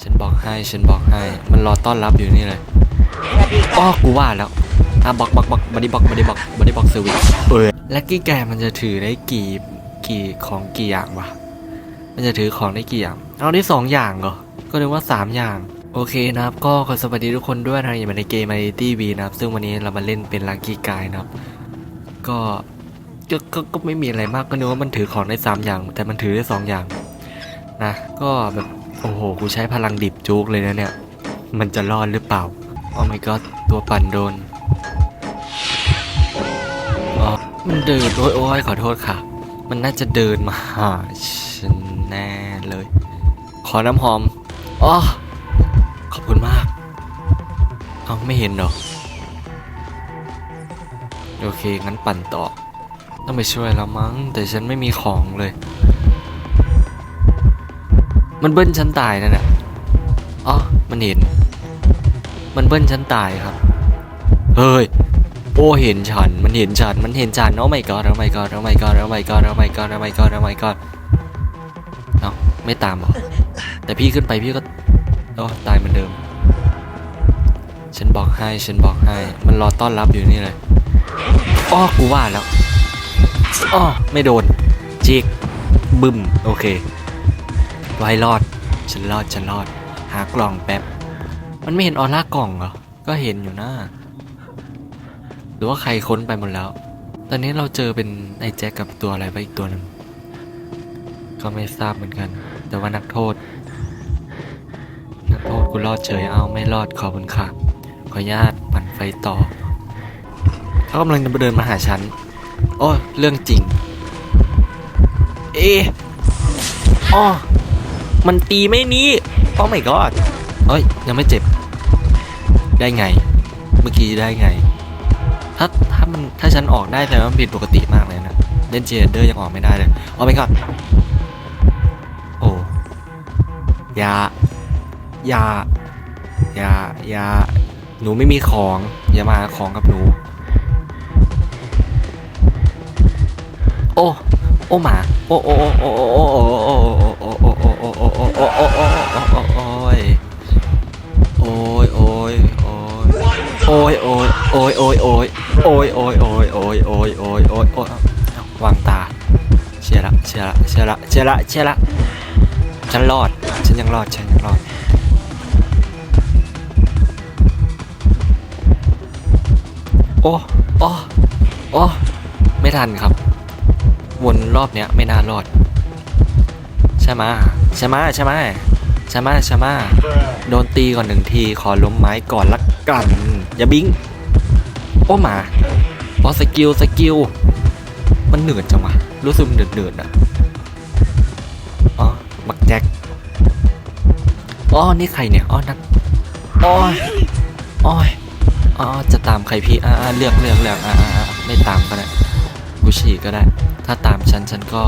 ฉันบอกให้ฉันบอกให้ มันรอต้อนรับอยู่นี่เลยอ๋อกูว่าแล้วอะบอกบอกบอกบันดี้บอกบันดี้บอกบันดี้บอกเซอร์วิสเออแล้วกี้แกมันจะถือได้กี่กี่ของกี่อย่างวะมันจะถือของได้กี่อย่างเอาได้สองอย่างเหรอก็นึกว่าสามอย่างโอเคนะครับก็ขอสวัสดีทุกคนด้วยนะอยู่ในเกม i อตี้วีนะครับ ซึ่งวันนี้เรามาเล่นเป็นลักกี้กายนะครับก็ก็ก็ ก็ไม่มีอะไรมากก็นึกว่ามันถือของได้สามอย่าง แต่มันถือได้สองอย่าง นะ ก็แบบ โอ้โห กูใช้พลังดิบจุกเลยนะเนี่ย มันจะรอดหรือเปล่า โอ้ my god ตัวปั่นโดนอ๋อมันเดินโอ้ยโอ้ยขอโทษค่ะ มันน่าจะเดินมาหาฉันแน่เลย ขอน้ำหอมอ๋อขอบคุณมาก เอาไม่เห็นหรอ โอเค งั้นปั่นต่อ ต้องไปช่วยแล้วมั้ง แต่ฉันไม่มีของเลย มันเบิ้ลฉันตายนั่นแหละอ๋อ มันเห็น มันเบิ้ลฉันตายครับ เฮ้ย โอ้เห็นฉัน มันเห็นฉัน มันเห็นฉันโอ้ my god โอ้ my god โอ้ my god โอ้ my god โอ้ my god โอ้ my god โอ้ my god เอ้าไม่ตามหรอ แต่พี่ขึ้นไปพี่ก็โอ้ตายเหมือนเดิม ฉันบอกให้ ฉันบอกให้ มันรอต้อนรับอยู่นี่เลยอ้อกูว่าแล้วอ้อไม่โดนจิกบึ้ม โอเค ไว้รอด ฉันรอด ฉันรอด หากล่องแป๊บ มันไม่เห็นออร่ากล่องเหรอ ก็เห็นอยู่นะหรือว่าใครค้นไปหมดแล้ว ตอนนี้เราเจอเป็นไอ้แจ็คกับตัวอะไรไปอีกตัวหนึ่ง ก็ไม่ทราบเหมือนกัน แต่ว่านักโทษ นักโทษกูรอดเฉย เอาไม่รอดขอบคุณค่ะ ขออนุญาตปั่นไฟต่อ เขากำลังจะเดินมาหาฉัน โอ้ เรื่องจริง เออ๋อ มันตีไม่นี้โอ้ไม่กอดเฮ้ย ยังไม่เจ็บ ได้ไง เมื่อกี้ได้ไง ถ้าถ้ามันถ้าฉันออกได้แต่ว่าผิดปกติมากเลยนะเล่นเจเดอร์ยังออกไม่ได้เลยโอ้ไปก่อนโอ้ยายายายาหนูไม่มีของ อย่ามาของกับหนู โอ้ โอ้หมา โอ้โอ้โอ้โอ้โอ้โอ้ อ้โอ้โอ้โอ้โอ้โอ้โอ้ยโอ้ยโอ้ยโอ้ยโอ้ยโอ้ยโอ้ยโอ้ยโอ้ยโอ้ยโอ้ยโอ้ยโอ้ยโอ้ยโอ้ยโอ้ยโอ้ยวางตาเชียร์ละเชียร์ละเชียร์ละเชียร์ละเชียร์ละฉันรอดฉันยังรอดฉันยังรอดโอ้โอ้โอ้ไม่ทันครับ วนรอบเนี้ยไม่น่ารอด ใช่ไหม ใช่ไหมใช่ไหมใช่ไหมใช่ไหมโดนตีก่อนหนึ่งทีขอล้มไม้ก่อนละกันอย่าบิงโอ้หมาบอสกิลสกิลมันเหนื่อยจังวะรู้สึกมันเดือดเดือดๆอะอ๋อบักแจ็คอ๋อนี่ใครเนี่ยอ๋อนักอ้ยอ้ยอ๋อจะตามใครพี่อ่าเลือกเลือกเลือกอ่าไม่ตามก็ได้กูฉีกก็ได้ ถ้าตามฉันฉันก็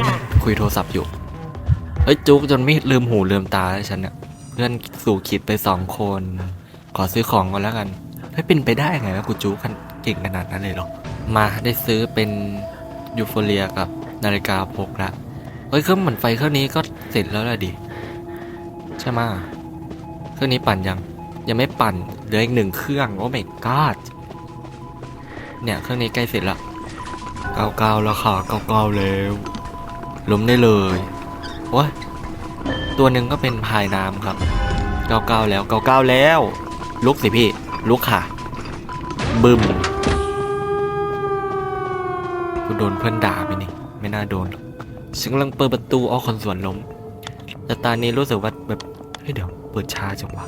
สวัสดีโอ้ค่ะคุยโทรศัพท์อยู่ เฮ้ยจุกจนไม่ลืมหูลืมตาเลยฉันเนี่ยเพื่อนสู่ขีดไปสองคน ขอซื้อของก่อนแล้วกันเฮ้ยเป็นไปได้ไงวะกูจุกกันเก่งขนาดนั้นเลยเหรอ มาได้ซื้อเป็นยูโฟเรียกับนาฬิกาพกละเฮ้ยเครื่องหมันไฟเครื่องนี้ก็เสร็จแล้วแหละดิ ใช่ไหมะเครื่องนี้ปั่นยัง ยังไม่ปั่นเหลืออีกหนึ่งเครื่องโอ้ my god เนี่ยเครื่องนี้ใกล้เสร็จละเก้าเก้าแล้วค่ะเก้าเก้าแล้ว ล้มได้เลยโอ้ยตัวหนึ่งก็เป็นพายน้ำครับเก้าเก้าแล้วเก้าเก้าแล้ว ลุกสิพี่ ลุกค่ะ บึมกูโดนเพื่อนด่าไปนี่ ไม่น่าโดนฉันกำลังเปิดประตูเอาคนสวนล้ม แต่ตอนนี้รู้สึกว่าแบบเฮ้ยเดี๋ยวเปิดช้าจังวะ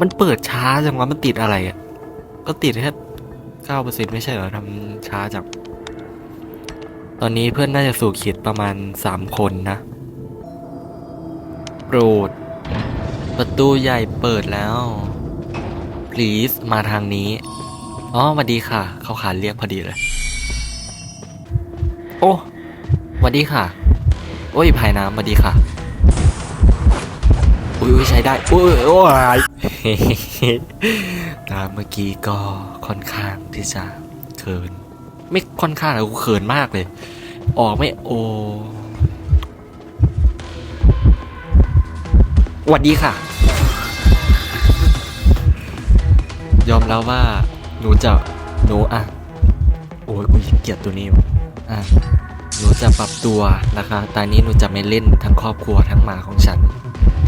มันเปิดช้าจังวะมันติดอะไรอะ ก็ติดแค่เก้าเปอร์เซ็นต์ไม่ใช่เหรอทำช้าจัง ตอนนี้เพื่อนน่าจะสู่ขีดประมาณสามคนนะโปรด ประตูใหญ่เปิดแล้ว please มาทางนี้ อ๋อสวัสดีค่ะ เขาขานเรียกพอดีเลย โอ้สวัสดีค่ะ โอ้ยภายน้ำสวัสดีค่ะ อุ้ยใช้ได้ อุ้ยโอ้ยตามเมื่อกี้ก็ค่อนข้างที่จะเขิน ไม่ค่อนข้างเลยกูเขินมากเลย ออกไม่โอหวัดดีค่ะ ยอมแล้วว่า หนูจะหนูอะ โอ้ยกูเกลียดตัวนี้อะหนูจะปรับตัวนะคะตอนนี้หนูจะไม่เล่นทั้งครอบครัวทั้งหมาของฉัน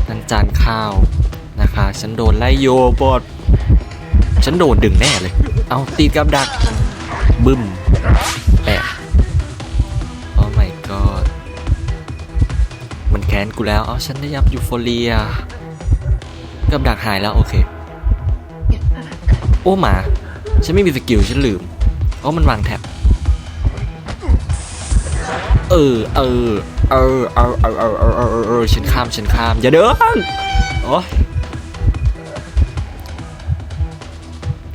ทั้งจานข้าวนะคะ ฉันโดนไล่โยบอดฉันโดนดึงแน่เลย เอาตีกับดัก บึ้ม แปะโอ้ my god มันแค้นกูแล้ว เอาฉันได้ยับยูโฟเรียกับดักหายแล้ว โอเค โอ้หมา ฉันไม่มีสกิล ฉันลืมเพราะมันวางแท็บเออ เออ เออ เออ เออ เออ เออ เออ เออ ฉันข้าม ฉันข้าม อย่าเดิน โอ้ย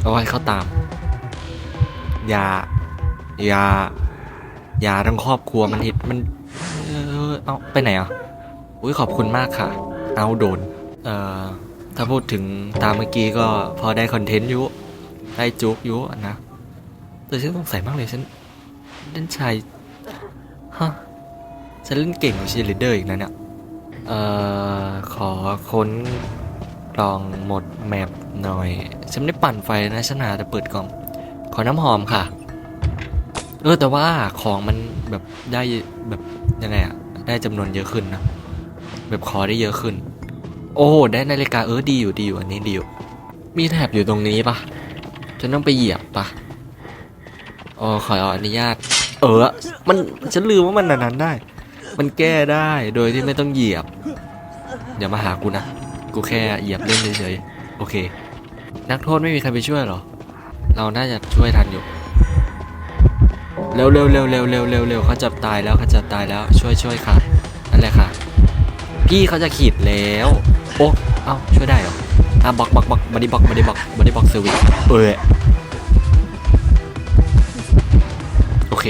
โอ้ยเขาตาม อย่า อย่า อย่าทั้งครอบครัวมันเห็นมัน เออเอาไปไหนอะ อุ้ยขอบคุณมากค่ะ เอาโดน เอ่อ ถ้าพูดถึงตามเมื่อกี้ก็พอได้คอนเทนต์อยุได้จุกอยุนะแต่ฉันสงสัยมากเลยฉันเล่นชายฮะฉันเล่นเก่งกว่าชีลิเดอร์อีกนะเนี่ยเอ่อ ขอค้นกล่องหมดแมปหน่อย ฉันไม่ได้ปั่นไฟนะฉันหาแต่เปิดกล่อง ขอน้ำหอมค่ะ เออแต่ว่าของมันแบบได้แบบยังไงอะได้จำนวนเยอะขึ้นนะแบบขอได้เยอะขึ้น โอ้ได้นาฬิกาเออดีอยู่ดีอยู่อันนี้ดีอยู่มีแถบอยู่ตรงนี้ปะฉันต้องไปเหยียบปะอ๋อขออนุญาต เออ มันฉันลืมว่ามันนั้นได้ มันแก้ได้โดยที่ไม่ต้องเหยียบอย่ามาหากูนะกูแค่เหยียบเล่นเฉยๆโอเค นักโทษไม่มีใครไปช่วยหรอ เราน่าจะช่วยทันอยู่ เร็วเร็วเร็วเร็วเร็วเร็วเร็วเขาจับตายแล้วเขาจับตายแล้วช่วยช่วยค่ะนั่นแหละค่ะ พี่เขาจะขีดแล้วโอ้เอ้าช่วยได้เหรออะบล็อกบล็อกบล็อกบอดี้บล็อกบอดี้บล็อกบอดี้บล็อกเซอร์วิสเออโอเค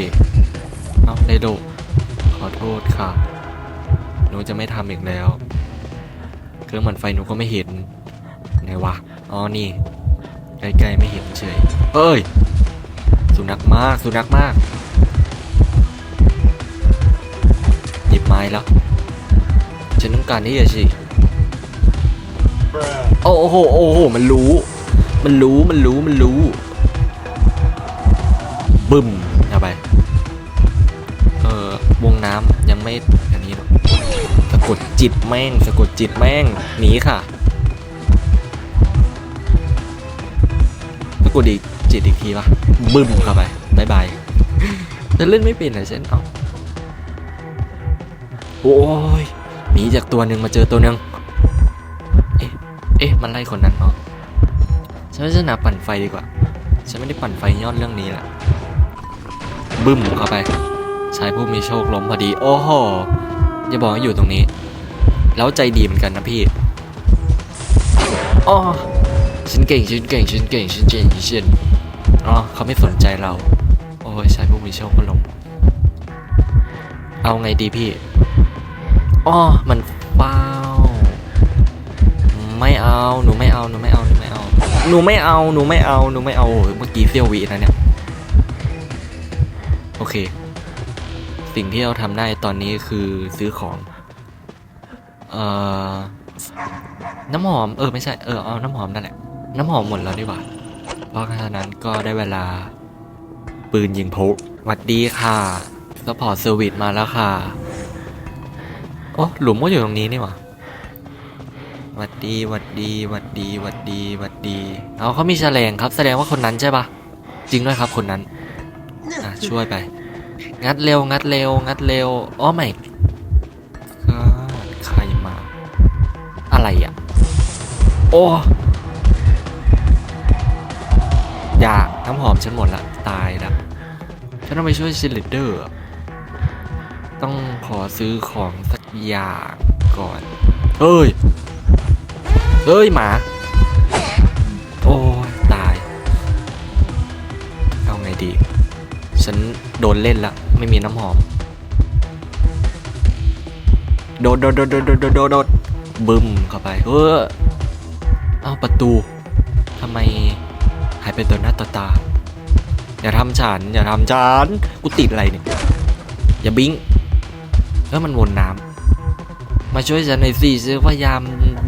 เอ้าได้โลขอโทษค่ะหนูจะไม่ทำอีกแล้ว เครื่องหมันไฟหนูก็ไม่เห็นไงวะอ๋อนี่ใกล้ๆไม่เห็นเฉยเอ้ยสุนัขมากสุนัขมาก ม้แล้ว ฉันต้องการที่จะสิโอ้โหโอ้โหมันรู้ มันรู้มันรู้มันรู้ บึ้มเอาไป เออวงน้ำยังไม่อันนี้หรอกสะกดจิตแม่งสะกดจิตแม่งหนีค่ะสะกดอีกจิตอีกทีปะบึ้มเข้าไปบายบายจะเล่นไม่เป็นเหรอเช่นเอา โอ้ยหนีจากตัวหนึ่งมาเจอตัวหนึ่งเอ๊ะเอ๊ะมันไล่คนนั้นเนาะฉันว่าจะหนาปั่นไฟดีกว่า ฉันไม่ได้ปั่นไฟยอดเรื่องนี้แหละบึ้มเข้าไปชายผู้มีโชคล้มพอดี โอ้โหอย่าบอกว่าอยู่ตรงนี้ แล้วใจดีเหมือนกันนะพี่อ๋อฉันเก่งฉันเก่งฉันเก่งฉันเก่งฉันอ๋อเขาไม่สนใจเรา โอ้ยชายผู้มีโชคก็ล้มเอาไงดีพี่ อ๋อมันเป้าไม่เอาหนูไม่เอาหนูไม่เอาหนูไม่เอาหนูไม่เอาหนูไม่เอาหนูไม่เอาเมื่อกี้เซียววีนะเนี่ยโอเค สิ่งที่เราทำได้ตอนนี้คือซื้อของเอ่อน้ำหอมเออไม่ใช่เออเอาน้ำหอมนั่นแหละน้ำหอมหมดแล้วดีกว่าเพราะฉะนั้นก็ได้เวลา ปืนยิงพกหวัดดีค่ะสปอร์ตเซอร์วิสมาแล้วค่ะ โอ้หลุมก็อยู่ตรงนี้นี่หว่าหวัดดีหวัดดีหวัดดีหวัดดีหวัดดี เอาเขามีแฉลงครับ แสดงว่าคนนั้นใช่ปะจริงด้วยครับคนนั้นอะช่วยไป งัดเร็วงัดเร็ว งัดเร็วอ๋อไม่ก็ใครมา อะไรอะ โอ้อยากน้ำหอมฉันหมดละ ตายละฉันต้องไปช่วยชิลเลเดอร์ ต้องขอซื้อของสัก อย่างก่อนเฮ้ยเฮ้ยหมา โอ้ตาย เอาไงดี ฉันโดนเล่นละ ไม่มีน้ำหอม โดดโดดโดดโดดโดดโดดบึ้มเข้าไป เออเอาประตูทำไมหายไปตัวหน้าต่อตา อย่าทำฉัน อย่าทำฉัน กูติดอะไรเนี่ย อย่าบิ้งแล้วมันวนน้ำ มาช่วยฉันหน่อยสิฉันพยายาม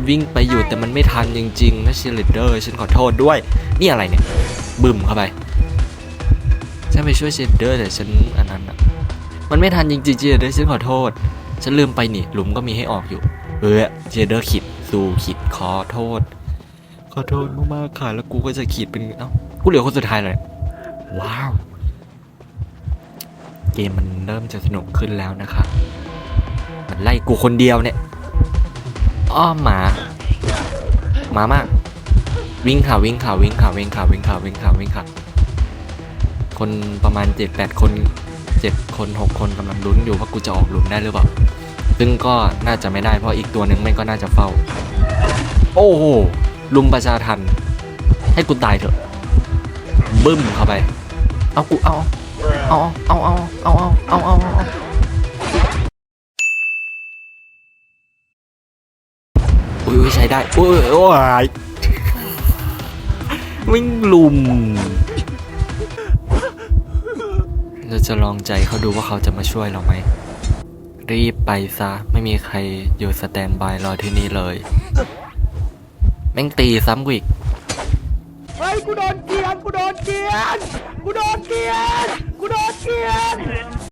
วิ่งไปอยู่แต่มันไม่ทันจริงๆนะเชลเดอร์ฉันขอโทษด้วย นี่อะไรเนี่ยบึ้มเข้าไปฉันไปช่วยเชลเดอร์แต่ฉันอันนั้นอะมันไม่ทันจริงๆเชลเดอร์ฉันขอโทษ ฉันลืมไปนี่หลุมก็มีให้ออกอยู่ เออเชลเดอร์ขีดซูขีดขอโทษ ขอโทษมากๆค่ะแล้วกูก็จะขีดเป็นเอ้ากูเหลือคนสุดท้ายเลยว้าว เกมมันเริ่มจะสนุกขึ้นแล้วนะคะ มันไล่กูคนเดียวเนี่ย อ้อหมาหมามาก วิ่งค่ะวิ่งค่ะวิ่งค่ะวิ่งค่ะวิ่งค่ะวิ่งค่ะวิ่งค่ะ คนประมาณเจ็ดแปดคนเจ็ดคนหกคนกำลังลุ้นอยู่ว่ากูจะออกหลุมได้หรือเปล่า ซึ่งก็น่าจะไม่ได้เพราะอีกตัวหนึ่งไม่ก็น่าจะเฝ้า โอ้โหลุมประชาทัน ให้กูตายเถอะ บึ้มเข้าไป เอากูเอา เอาเอาเอาเอาเอาเอาเอาเอาอุ้ ยใช้ได้อุ้ยโอ้ยวิ่งลุม เราจะลองใจเขาดูว่าเขาจะมาช่วยเราไหม รีบไปซะ ไม่มีใครอยู่สแตนบายรอที่นี่เลย แม่งตีซ้ำกูอีกเฮ้ยกูโดนเกียนกูโดนเกียนกูโดนเกียนกูโดนเกียน